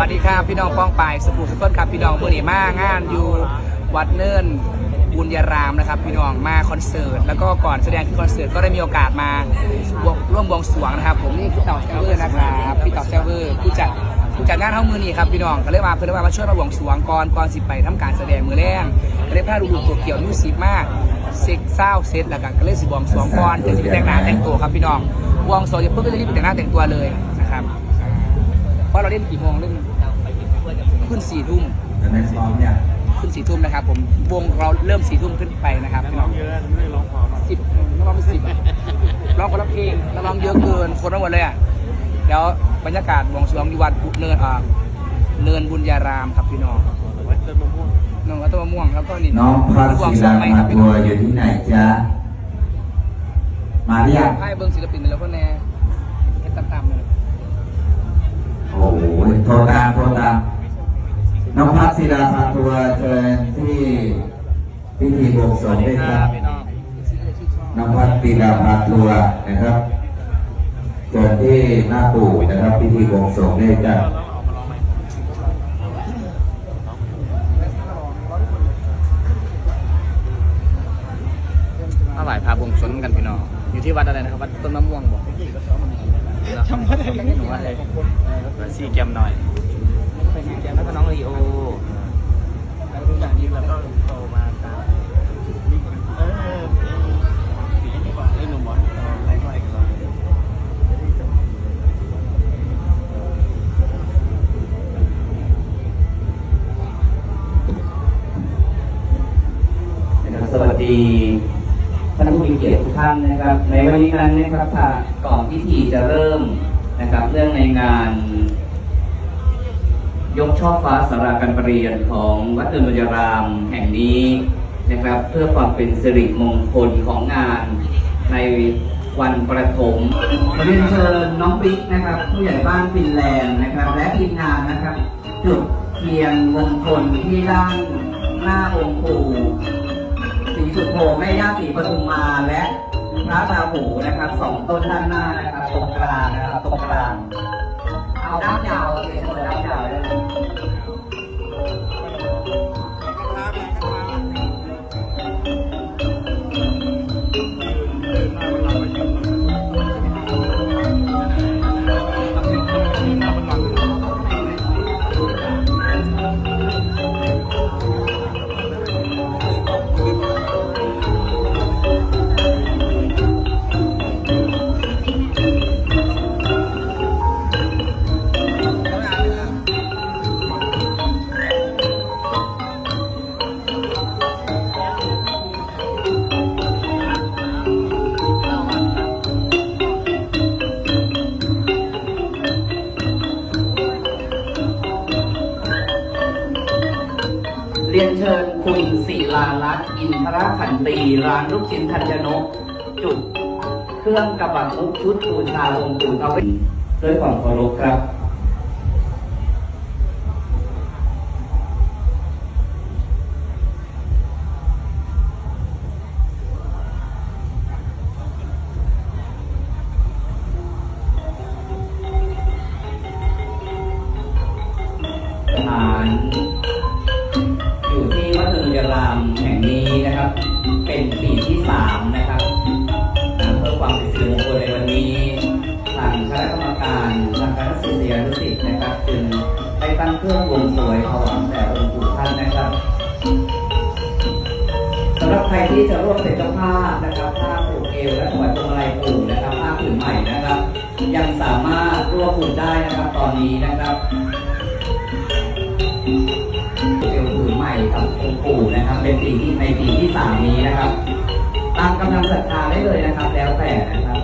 วัสดีครับพี่น้องป้องปายสปูสกลครับพี่น้องเมื่อนี้มางานอยู่วัดเนินบุญยารามนะครับ พี่น้องมาคอนเสิร์ตแล้วก็ก่อนแสดงที่คอนเสิร์ตก็ได้มีโอกาสมาร่วมบวงสรวงนะครับ ผมนี่พี่ต่าแซเวอร์นะครับพี่ต่าแซเวอร์ผู้จัดผู้จัดงานเท่ามือนี้ครับพี่น้องก็เลยมาเพื่อนว่ามาช่วยมาบวงสรวงก่อนก่อนสิไปทำการแสดงมือแรงก็เลยพาดูดูตัวเกี่ยวมิวสิกมากเซ็กเศร้าเซตแล้วกันก็เลยสิบวงสรวงก่อนจะสิไปแต่งหน้าแต่งตัวครับพี่น้องบวงสรวงจะเพิ่งก็จะรีบไปแต่งหน้าแต่งตัวเลยนะครับ เพราะเราเล่นกี่โมงเล่นขึ้นสี่ทุ่มแต่ในซ้อมเนี่ยขึ้นสี่ทุ่มนะครับ ผมวงเราเริ่มสี่ทุ่มขึ้นไปนะครับพี่น้องเยอะไม่ได้ร้องพอมากสิบนักร้องเป็นสิบอะร้องคนละเพลงนักร้องเยอะเกินคนทั้งหมดเลยอะแล้วบรรยากาศวงสรวงอยู่วัดเนินอ่าเนินบุญญารามครับพี่น้องวัดต้นมะม่วงน้องก็ต้นมะม่วงครับก็นี่น้องพัชวงศิสรวลางใหม่คมารับพี่ทัน้วองร์อยู่ที่ไหนจ๊ะมาหรือยังให้เบิ้งศิลปินแล้วก็แน่ น้องพัชศิลาพาทัวร์เชิญที่พิธีบวงสรวงด้วยครับพี่น้องน้องพัชศิลาพาทัวร์นะครับเชิญที่หน้าปู่นะครับพิธีบวงสรวงด้วยจ้ะแล้วออกมาร้องไหมมาไหว้พระบวงสรวงกันพี่น้องอยู่ที่วัดอะไรนะครับวัดต้นมะม่วงบอกจำไม่ได้หนูว่าอะไรซีแกมหน่อยไปงานแก็น้องลีโอแล้วก็อย่างนี้แล้วก็โตมาตามเออสีนี่ก่อนไอ้หนุ่มวะไล่ไล่กันเรานรับสวัสดีท่านผู้มีเกียรติทุกท่านนะครับ ในวันนี้นั้นนะครับถ้าก่อนพิธีจะเริ่มนะครับเรื่องในงาน ยกช่อฟ้าสาราการประเรียนของวัดเดินบุญรามแห่งนี้นะครับ เพื่อความเป็นสิริมงคลของงานในวันประถมเรียนเชิญน้องบิ๊กนะครับ ผู้ใหญ่บ้านฟินแลนด์นะครับ และทีมงานนะครับ จุดเทียนมงคลที่ด้านหน้าองค์ปู่สีสุโธแม่ย่าสีปทุมมาและพระราหูนะครับสองต้นด้านหน้านะครับตรงกลางนะครับตรงกลาง เอาด้าน รียนเชิญคุณศิลารัตน์อินทรขันตีร้านลูกชิ้นธัญนก จุด เครื่องกระบะมุกชุดบูชาองค์ปู่ทาเวศด้วยความเคารพครับารามแห่งนี้นะครับ เป็นปีที่สามนะครับเพื่อความเป็นสิริมงคลในวันนี้ทางคณะกรรมการทางคณะศิษยานุศิษย์นะครับจึงได้ตั้งเครื่องวงสวงถวายแด่องค์ปู่ท่านนะครับสำหรับใครที่จะร่วมเป็นเจ้าภาพนะครับผ้าผูกเอวและถวายพวงมาลัยปู่นะครับผ้าผืนใหม่นะครับ ยังสามารถร่วมบุญได้นะครับตอนนี้นะครับ กับองค์ปู่นะครับ เป็นปีที่ในปีที่สามนี้นะครับ ตามกำลังศรัทธาได้เลยนะครับ แล้วแต่นะครับ